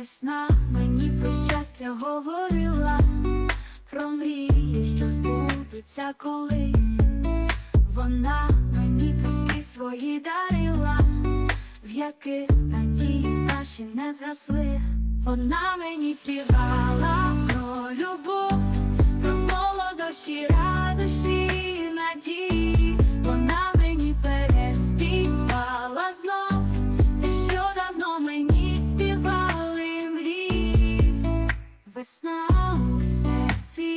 Весна мені про щастя говорила, про мрії, що збудуться колись. Вона мені пісні свої дарила, в яких надії наші не згасли. Вона мені співала весна у серці.